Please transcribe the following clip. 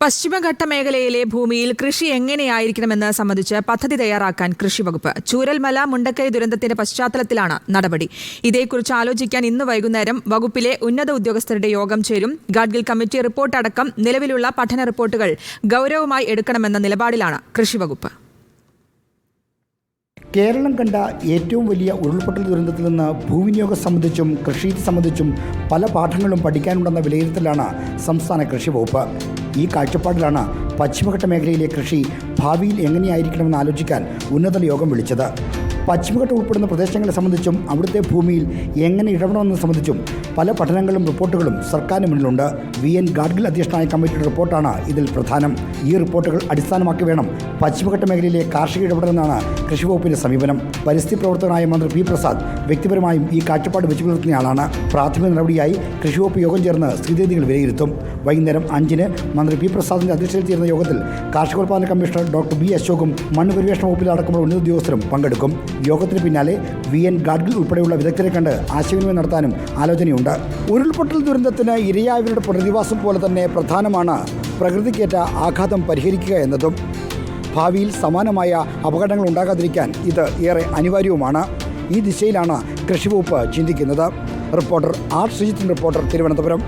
പശ്ചിമഘട്ട മേഖലയിലെ ഭൂമിയിൽ കൃഷി എങ്ങനെയായിരിക്കണമെന്ന് സംബന്ധിച്ച് പദ്ധതി തയ്യാറാക്കാൻ കൃഷിവകുപ്പ് ചൂരൽമല മുണ്ടക്കൈ ദുരന്തത്തിന്റെ പശ്ചാത്തലത്തിലാണ് നടപടി. ഇതേക്കുറിച്ച് ആലോചിക്കാൻ ഇന്ന് വൈകുന്നേരം വകുപ്പിലെ ഉന്നത ഉദ്യോഗസ്ഥരുടെ യോഗം ചേരും. ഗാഡ്ഗിൽ കമ്മിറ്റി റിപ്പോർട്ട് അടക്കം നിലവിലുള്ള പഠന റിപ്പോർട്ടുകൾ ഗൌരവമായി എടുക്കണമെന്ന നിലപാടിലാണ് കൃഷിവകുപ്പ് കേരളം കണ്ട ഏറ്റവും വലിയ ഉരുൾപൊട്ടൽ ദുരന്തത്തിൽ നിന്ന് ഭൂവിനിയോഗം സംബന്ധിച്ചും കൃഷി സംബന്ധിച്ചും പല പാഠങ്ങളും പഠിക്കാനുണ്ടെന്ന വിലയിരുത്തലാണ് സംസ്ഥാന കൃഷി വകുപ്പ്. ഈ കാഴ്ചപ്പാടിലാണ് പശ്ചിമഘട്ട മേഖലയിലെ കൃഷി ഭാവിയിൽ എങ്ങനെയായിരിക്കണമെന്ന് ആലോചിക്കാൻ ഉന്നതല യോഗം വിളിച്ചത്. പശ്ചിമഘട്ടം ഉൾപ്പെടുന്ന പ്രദേശങ്ങളെ സംബന്ധിച്ചും അവിടുത്തെ ഭൂമിയിൽ എങ്ങനെ ഇടപെടണമെന്ന് സംബന്ധിച്ചും പല പഠനങ്ങളും റിപ്പോർട്ടുകളും സർക്കാരിന് മുന്നിലുണ്ട്. വി എൻ ഗാഡ്ഗിൽ അധ്യക്ഷനായ കമ്മിറ്റിയുടെ റിപ്പോർട്ടാണ് ഇതിൽ പ്രധാനം. ഈ റിപ്പോർട്ടുകൾ അടിസ്ഥാനമാക്കി വേണം പശ്ചിമഘട്ട മേഖലയിലെ കാർഷിക ഇടപെടലെന്നാണ് കൃഷി വകുപ്പിന്റെ സമീപനം. പരിസ്ഥിതി പ്രവർത്തകനായ മന്ത്രി പി പ്രസാദ് വ്യക്തിപരമായും ഈ കാഴ്ചപ്പാട് വെച്ചു പുലർത്തുന്നയാളാണ് പ്രാഥമിക നടപടിയായി കൃഷി വകുപ്പ് യോഗം ചേർന്ന് സ്ഥിതിഗതികൾ വിലയിരുത്തും. വൈകുന്നേരം അഞ്ചിന് മന്ത്രി പി പ്രസാദിന്റെ അധ്യക്ഷതയിൽ ചേരുന്ന യോഗത്തിൽ കാർഷികോൽപാദന കമ്മീഷണർ ഡോക്ടർ ബി അശോകും മണ്ണ് പരിവേഷണ വകുപ്പിൽ അടക്കമുള്ള ഉന്നത ഉദ്യോഗസ്ഥരും പങ്കെടുക്കും. യോഗത്തിന് പിന്നാലെ വി എൻ ഗാഡ്ഗിൽ ഉൾപ്പെടെയുള്ള വിദഗ്ധരെ കണ്ട് ആശയവിനിമയം നടത്താനും ആലോചനയുണ്ട്. ഉരുൾപൊട്ടൽ ദുരന്തത്തിന് ഇരയായവരുടെ പുനരധിവാസം പോലെ തന്നെ പ്രധാനമാണ് പ്രകൃതിക്കേറ്റ ആഘാതം പരിഹരിക്കുക എന്നതും. ഭാവിയിൽ സമാനമായ അപകടങ്ങൾ ഉണ്ടാകാതിരിക്കാൻ ഇത് ഏറെ അനിവാര്യവുമാണ്. ഈ ദിശയിലാണ് കൃഷിവകുപ്പ് ചിന്തിക്കുന്നത്. Reporter R. ശ്രീജിത്തിന്റെ റിപ്പോർട്ടർ തിരുവനന്തപുരം.